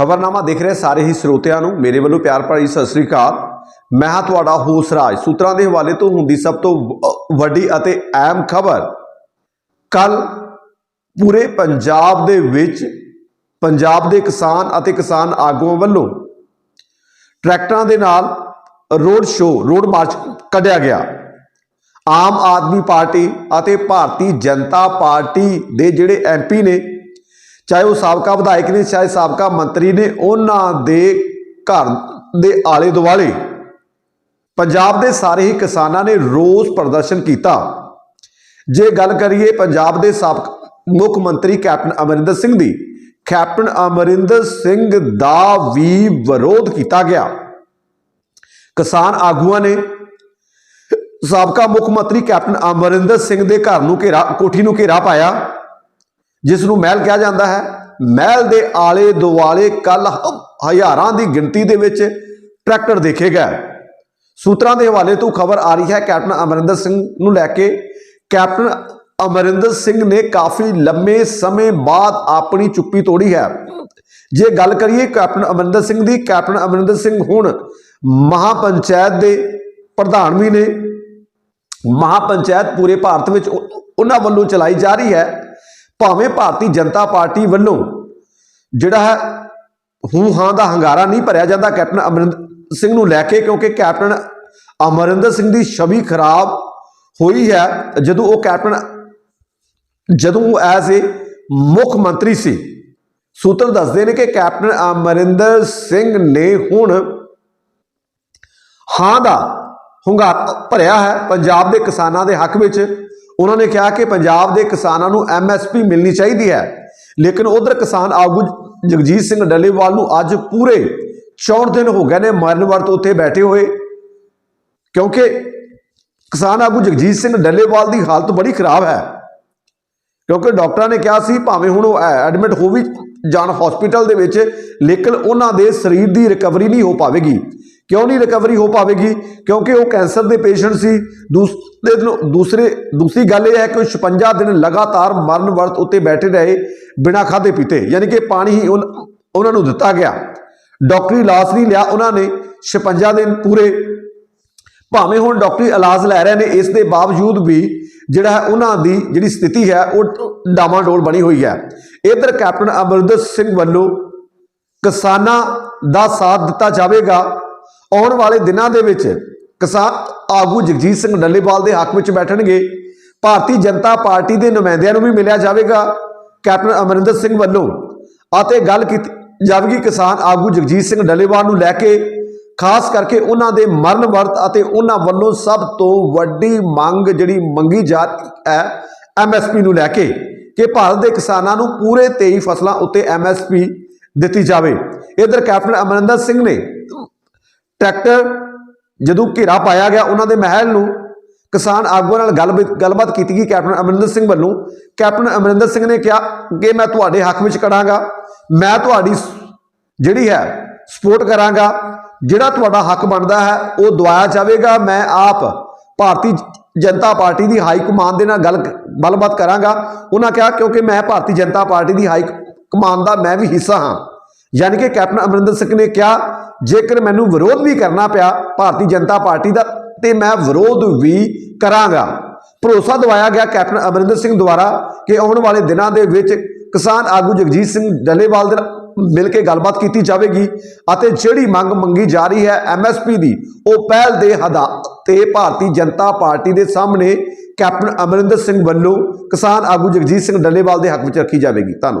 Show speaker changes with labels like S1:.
S1: ਖਬਰਨਾਮਾ ਦੇਖ ਰਹੇ ਸਾਰੇ ਹੀ ਸਰੋਤਿਆਂ ਨੂੰ। ਮੇਰੇ ਵੱਲੋਂ ਪਿਆਰ ਭਰੀ ਸਤਿ ਸ੍ਰੀ ਅਕਾਲ। ਮੈਂ ਹਾਂ ਤੁਹਾਡਾ ਹੋਸ ਰਾਜ। ਸੂਤਰਾਂ ਦੇ ਹਵਾਲੇ ਤੋਂ ਹੁੰਦੀ ਸਭ ਤੋਂ ਵ- ਵੱਡੀ ਅਤੇ ਅਹਿਮ ਖਬਰ। ਕੱਲ ਪੂਰੇ ਪੰਜਾਬ ਦੇ ਵਿੱਚ ਪੰਜਾਬ ਦੇ ਕਿਸਾਨ ਅਤੇ ਕਿਸਾਨ ਆਗੂਆਂ ਵੱਲੋਂ ਟਰੈਕਟਰਾਂ ਦੇ ਨਾਲ ਰੋਡ ਸ਼ੋਅ, ਰੋਡ ਮਾਰਚ ਕੱਢਿਆ ਗਿਆ। ਆਮ ਆਦਮੀ ਪਾਰਟੀ ਅਤੇ ਭਾਰਤੀ ਜਨਤਾ ਪਾਰਟੀ ਦੇ ਜਿਹੜੇ ਐਮਪੀ ਨੇ ਚਾਹੇ ਉਹ ਸਾਬਕਾ ਵਿਧਾਇਕ ਨੇ, ਚਾਹੇ ਸਾਬਕਾ ਮੰਤਰੀ ਨੇ, ਉਹਨਾਂ ਦੇ ਘਰ ਦੇ ਆਲੇ ਦੁਆਲੇ ਪੰਜਾਬ ਦੇ ਸਾਰੇ ਹੀ ਕਿਸਾਨਾਂ ਨੇ ਰੋਸ ਪ੍ਰਦਰਸ਼ਨ ਕੀਤਾ। ਜੇ ਗੱਲ ਕਰੀਏ ਪੰਜਾਬ ਦੇ ਸਾਬਕਾ, ਮੁੱਖ ਮੰਤਰੀ ਕੈਪਟਨ ਅਮਰਿੰਦਰ ਸਿੰਘ ਦੀ, ਕੈਪਟਨ ਅਮਰਿੰਦਰ ਸਿੰਘ ਦਾ ਵੀ ਵਿਰੋਧ ਕੀਤਾ ਗਿਆ। ਕਿਸਾਨ ਆਗੂਆਂ ਨੇ ਸਾਬਕਾ ਮੁੱਖ ਮੰਤਰੀ ਕੈਪਟਨ ਅਮਰਿੰਦਰ ਸਿੰਘ ਦੇ ਘਰ ਨੂੰ ਘੇਰਾ, ਕੋਠੀ ਨੂੰ ਘੇਰਾ ਪਾਇਆ। ਜਿਸ ਨੂੰ ਮਹਿਲ ਕਿਹਾ ਜਾਂਦਾ ਹੈ। ਮਹਿਲ ਦੇ ਆਲੇ ਦੁਆਲੇ ਕੱਲ ਹਜ਼ਾਰਾਂ ਦੀ ਗਿਣਤੀ ਦੇ ਵਿੱਚ ਟਰੈਕਟਰ ਦੇਖੇ ਗਏ। ਸੂਤਰਾਂ ਦੇ ਹਵਾਲੇ ਤੋਂ ਖਬਰ ਆ ਰਹੀ ਹੈ, ਕੈਪਟਨ ਅਮਰਿੰਦਰ ਸਿੰਘ ਨੂੰ ਲੈ ਕੇ। ਕੈਪਟਨ ਅਮਰਿੰਦਰ ਸਿੰਘ ਨੇ ਕਾਫੀ ਲੰਮੇ ਸਮੇਂ ਬਾਅਦ ਆਪਣੀ ਚੁੱਪੀ ਤੋੜੀ ਹੈ। ਜੇ ਗੱਲ ਕਰੀਏ ਕੈਪਟਨ ਅਮਰਿੰਦਰ ਸਿੰਘ ਦੀ, ਕੈਪਟਨ ਅਮਰਿੰਦਰ ਸਿੰਘ ਹੁਣ ਮਹਾਪੰਚਾਇਤ ਦੇ ਪ੍ਰਧਾਨ ਵੀ ਨੇ। ਮਹਾਪੰਚਾਇਤ ਪੂਰੇ ਭਾਰਤ ਵਿੱਚ ਉਹਨਾਂ ਵੱਲੋਂ ਚਲਾਈ ਜਾ ਰਹੀ ਹੈ। ਭਾਵੇਂ ਭਾਰਤੀ ਜਨਤਾ ਪਾਰਟੀ ਵੱਲੋਂ ਜਿਹੜਾ ਹੈ ਹੂ ਹਾਂ ਦਾ ਹੰਗਾਰਾ ਨਹੀਂ ਭਰਿਆ ਜਾਂਦਾ, ਕੈਪਟਨ ਅਮਰਿੰਦਰ ਸਿੰਘ ਨੂੰ ਲੈ ਕੇ, ਕਿਉਂਕਿ ਕੈਪਟਨ ਅਮਰਿੰਦਰ ਸਿੰਘ ਦੀ ਛਵੀ ਖਰਾਬ ਹੋਈ ਹੈ। ਜਦੋਂ ਉਹ ਕੈਪਟਨ, ਜਦੋਂ ਉਹ ਐਜ਼ ਏ ਮੁੱਖ ਮੰਤਰੀ ਸੀ, ਸੂਤਰ ਦੱਸਦੇ ਨੇ ਕਿ ਕੈਪਟਨ ਅਮਰਿੰਦਰ ਸਿੰਘ ਨੇ ਹੁਣ ਹਾਂ ਦਾ ਹੁੰਗਾਰਾ ਭਰਿਆ ਹੈ। ਪੰਜਾਬ ਦੇ ਕਿਸਾਨਾਂ ਦੇ ਹੱਕ ਵਿੱਚ ਉਹਨਾਂ ਨੇ ਕਿਹਾ ਕਿ ਪੰਜਾਬ ਦੇ ਕਿਸਾਨਾਂ ਨੂੰ ਐਮਐਸਪੀ ਮਿਲਣੀ ਚਾਹੀਦੀ ਹੈ। ਲੇਕਿਨ ਉਧਰ ਕਿਸਾਨ ਆਗੂ ਜਗਜੀਤ ਸਿੰਘ ਡੱਲੇਵਾਲ ਨੂੰ ਅੱਜ ਪੂਰੇ 64 ਦਿਨ ਹੋ ਗਏ ਨੇ, ਮਰਨ ਵਰਤ ਉੱਥੇ ਬੈਠੇ ਹੋਏ। ਕਿਉਂਕਿ ਕਿਸਾਨ ਆਗੂ ਜਗਜੀਤ ਸਿੰਘ ਡੱਲੇਵਾਲ ਦੀ ਹਾਲਤ ਬੜੀ ਖਰਾਬ ਹੈ। ਕਿਉਂਕਿ ਡਾਕਟਰਾਂ ਨੇ ਕਿਹਾ ਸੀ, ਭਾਵੇਂ ਹੁਣ ਉਹ ਐਡਮਿਟ ਹੋ ਵੀ ਜਾਣ ਹਸਪੀਟਲ ਦੇ ਵਿੱਚ, ਲੇਕਿਨ ਉਹਨਾਂ ਦੇ ਸਰੀਰ ਦੀ ਰਿਕਵਰੀ ਨਹੀਂ ਹੋ ਪਾਵੇਗੀ। ਕਿਉਂ ਨਹੀਂ ਰਿਕਵਰੀ ਹੋ ਪਾਵੇਗੀ? ਕਿਉਂਕਿ ਉਹ ਕੈਂਸਰ ਦੇ ਪੇਸ਼ੈਂਟ ਸੀ। ਦੂਸਰੇ ਦਿਨ- ਦੂਸਰੇ, ਦੂਸਰੀ ਗੱਲ ਇਹ ਹੈ ਕਿ ਉਹ 56 ਦਿਨ ਲਗਾਤਾਰ ਮਰਨ ਵਰਤ ਉੱਤੇ ਬੈਠੇ ਰਹੇ, ਬਿਨਾਂ ਖਾਦੇ ਪੀਤੇ। ਯਾਨੀ ਕਿ ਪਾਣੀ ਹੀ ਉਨ- ਉਹਨਾਂ ਨੂੰ ਦਿੱਤਾ ਗਿਆ। ਡਾਕਟਰੀ ਇਲਾਜ ਨਹੀਂ ਲਿਆ ਉਹਨਾਂ ਨੇ। 56 ਦਿਨ ਪੂਰੇ ਭਾਵੇਂ ਹੁਣ ਡਾਕਟਰੀ ਇਲਾਜ ਲੈ ਰਹੇ ਨੇ, ਇਸ ਦੇ ਬਾਵਜੂਦ ਵੀ ਜਿਹੜਾ ਹੈ ਉਹਨਾਂ ਦੀ ਜਿਹੜੀ ਸਥਿਤੀ ਹੈ, ਉਹ ਡਾਮਾਡੋਲ ਬਣੀ ਹੋਈ ਹੈ। ਇਧਰ ਕੈਪਟਨ ਅਮਰਿੰਦਰ ਸਿੰਘ ਵੱਲੋਂ ਕਿਸਾਨਾਂ ਦਾ ਸਾਥ ਦਿੱਤਾ ਜਾਵੇਗਾ। ਆਉਣ ਵਾਲੇ ਦਿਨਾਂ ਦੇ ਵਿੱਚ ਕਿਸਾਨ ਆਗੂ ਜਗਜੀਤ ਸਿੰਘ ਡੱਲੇਵਾਲ ਦੇ ਹੱਕ ਵਿੱਚ ਬੈਠਣਗੇ। ਭਾਰਤੀ ਜਨਤਾ ਪਾਰਟੀ ਦੇ ਨੁਮਾਇੰਦਿਆਂ ਨੂੰ ਵੀ ਮਿਲਿਆ ਜਾਵੇਗਾ। ਕੈਪਟਨ ਅਮਰਿੰਦਰ ਸਿੰਘ ਵੱਲੋਂ ਅਤੇ ਗੱਲ ਕੀਤੀ ਜਾਵੇਗੀ ਕਿਸਾਨ ਆਗੂ ਜਗਜੀਤ ਸਿੰਘ ਡੱਲੇਵਾਲ ਨੂੰ ਲੈ ਕੇ। ਖਾਸ ਕਰਕੇ ਉਹਨਾਂ ਦੇ ਮਰਨ ਵਰਤ ਅਤੇ ਉਹਨਾਂ ਵੱਲੋਂ ਸਭ ਤੋਂ ਵੱਡੀ ਮੰਗ ਜਿਹੜੀ ਮੰਗੀ ਜਾ ਰਹੀ ਹੈ ਐਮਐਸਪੀ ਨੂੰ ਲੈ ਕੇ ਕਿ ਭਾਰਤ ਦੇ ਕਿਸਾਨਾਂ ਨੂੰ ਪੂਰੇ 23 ਫਸਲਾਂ ਉੱਤੇ ਐਮਐਸਪੀ ਦਿੱਤੀ ਜਾਵੇ। ਇਧਰ ਕੈਪਟਨ ਅਮਰਿੰਦਰ ਸਿੰਘ ਨੇ ਟਰੈਕਟਰ ਜਦੋਂ ਘੇਰਾ ਪਾਇਆ ਗਿਆ ਉਹਨਾਂ ਦੇ ਮਹਿਲ ਨੂੰ, ਕਿਸਾਨ ਆਗੂਆਂ ਨਾਲ ਗੱਲਬਾਤ ਗੱਲਬਾਤ ਕੀਤੀ ਗਈ ਕੈਪਟਨ ਅਮਰਿੰਦਰ ਸਿੰਘ ਵੱਲੋਂ। ਕੈਪਟਨ ਅਮਰਿੰਦਰ ਸਿੰਘ ਨੇ ਕਿਹਾ ਕਿ ਮੈਂ ਤੁਹਾਡੇ ਹੱਕ ਵਿੱਚ ਖੜਾਂਗਾ ਮੈਂ ਤੁਹਾਡੀ ਜਿਹੜੀ ਹੈ ਸਪੋਰਟ ਕਰਾਂਗਾ। ਜਿਹੜਾ ਤੁਹਾਡਾ ਹੱਕ ਬਣਦਾ ਹੈ, ਉਹ ਦਵਾਇਆ ਜਾਵੇਗਾ। ਮੈਂ ਆਪ ਭਾਰਤੀ ਜਨਤਾ ਪਾਰਟੀ ਦੀ ਹਾਈ ਕਮਾਂਡ ਦੇ ਨਾਲ ਗੱਲ ਗੱਲਬਾਤ ਕਰਾਂਗਾ। ਉਹਨਾਂ ਕਿਹਾ, ਕਿਉਂਕਿ ਮੈਂ ਭਾਰਤੀ ਜਨਤਾ ਪਾਰਟੀ ਦੀ ਹਾਈ ਕਮਾਂਡ ਦਾ ਮੈਂ ਵੀ ਹਿੱਸਾ ਹਾਂ। ਯਾਨੀ ਕਿ ਕੈਪਟਨ ਅਮਰਿੰਦਰ ਸਿੰਘ ਨੇ ਕਿਹਾ, ਜੇਕਰ ਮੈਨੂੰ ਵਿਰੋਧ ਵੀ ਕਰਨਾ ਪਿਆ ਭਾਰਤੀ ਜਨਤਾ ਪਾਰਟੀ ਦਾ, ਤੇ ਮੈਂ ਵਿਰੋਧ ਵੀ ਕਰਾਂਗਾ। ਭਰੋਸਾ ਦਵਾਇਆ ਗਿਆ ਕੈਪਟਨ ਅਮਰਿੰਦਰ ਸਿੰਘ ਦੁਆਰਾ ਕਿ ਆਉਣ ਵਾਲੇ ਦਿਨਾਂ ਦੇ ਵਿੱਚ ਕਿਸਾਨ ਆਗੂ ਜਗਜੀਤ ਸਿੰਘ ਡੱਲੇਵਾਲ ਦੇ ਮਿਲ ਕੇ ਗੱਲਬਾਤ ਕੀਤੀ ਜਾਵੇਗੀ ਅਤੇ ਜਿਹੜੀ ਮੰਗ ਮੰਗੀ ਜਾ ਰਹੀ ਹੈ ਐਮਐਸਪੀ ਦੀ, ਉਹ ਪਹਿਲ ਦੇ ਆਧਾਰ ਤੇ ਭਾਰਤੀ ਜਨਤਾ ਪਾਰਟੀ ਦੇ ਸਾਹਮਣੇ ਕੈਪਟਨ ਅਮਰਿੰਦਰ ਸਿੰਘ ਵੱਲੋਂ ਕਿਸਾਨ ਆਗੂ ਜਗਜੀਤ ਸਿੰਘ ਡੱਲੇਵਾਲ ਦੇ ਹੱਕ ਵਿੱਚ ਰੱਖੀ ਜਾਵੇਗੀ। ਧੰਨਵਾਦ।